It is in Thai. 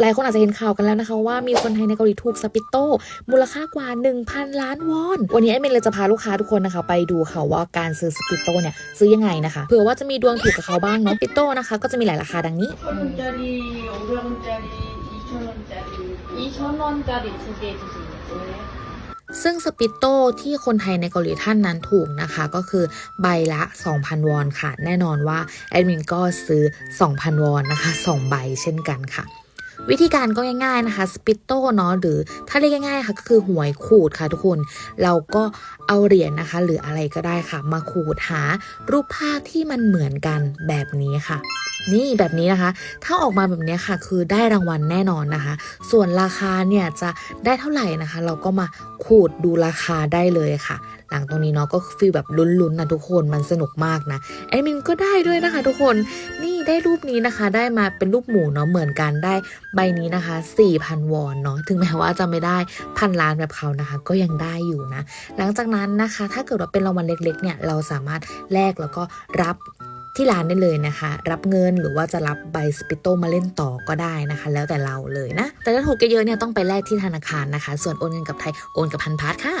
หลายคนอาจจะเห็นข่าวกันแล้วนะคะ ว่ามีคนไทยในเกาหลีถูกสปิตโต มูลค่ากว่า 1,000 ล้านวอน วันนี้ไอเมนเลยจะพาลูกค้าทุกคนนะคะ ไปดูค่ะว่าการซื้อสปิตโตเนี่ยซื้อยังไงนะคะ เผื่อว่าจะมีดวงถูกกับเขาบ้างเนาะสปิตโตนะคะ ก็จะมีหลายราคาดังนี้ 천 원짜리, 500원짜리, 2천 원짜리. 2,000원짜리 두 개 주세요. ซึ่งสปิตโตที่คนไทยในเกาหลีท่านนั้นถูกนะคะ ก็คือใบละ 2,000 วอนค่ะ แน่นอนว่าแอดมินก็ซื้อ 2,000 วอนนะคะ 2 ใบเช่นกันค่ะ วิธีการก็ง่ายๆนะคะสปิตโตเนาะหรือถ้าเรียกง่ายๆค่ะก็คือหวยขูดค่ะทุกคน เราก็เอาเหรียญนะคะ หรืออะไรก็ได้ค่ะ มาขูดหารูปภาพที่มันเหมือนกันแบบนี้ค่ะ นี่แบบนี้นะคะ ถ้าออกมาแบบนี้ค่ะคือได้รางวัลแน่นอนนะคะ ส่วนราคาเนี่ยจะได้เท่าไหร่นะคะ เราก็มาขูดดูราคาได้เลยค่ะ หลังตรงนี้เนาะก็ฟีลแบบลุ้นๆนะทุกคนมันสนุกมากนะแอดมินก็ได้ด้วยนะคะ ทุกคนนี่ ได้รูปนี้นะคะ ได้มาเป็นรูปหมูเนาะเหมือนกันได้ใบนี้นะคะ4,000 วอนเนาะถึงแม้ว่าจะไม่ได้พันล้านแบบเขานะคะ ก็ยังได้อยู่นะ หลังจากนั้นนะคะ ถ้าเกิดว่าเป็นรางวัลเล็กๆเนี่ยเราสามารถแลกแล้วก็รับที่ร้านได้เลยนะคะ รับเงินหรือว่าจะรับใบสปิโตมาเล่นต่อก็ได้นะคะ แล้วแต่เราเลยนะ แต่ถ้าถูกเยอะๆเนี่ยต้องไปแลกที่ธนาคารนะคะ ส่วนโอนเงินกับไทยโอนกับพันพาร์ทค่ะ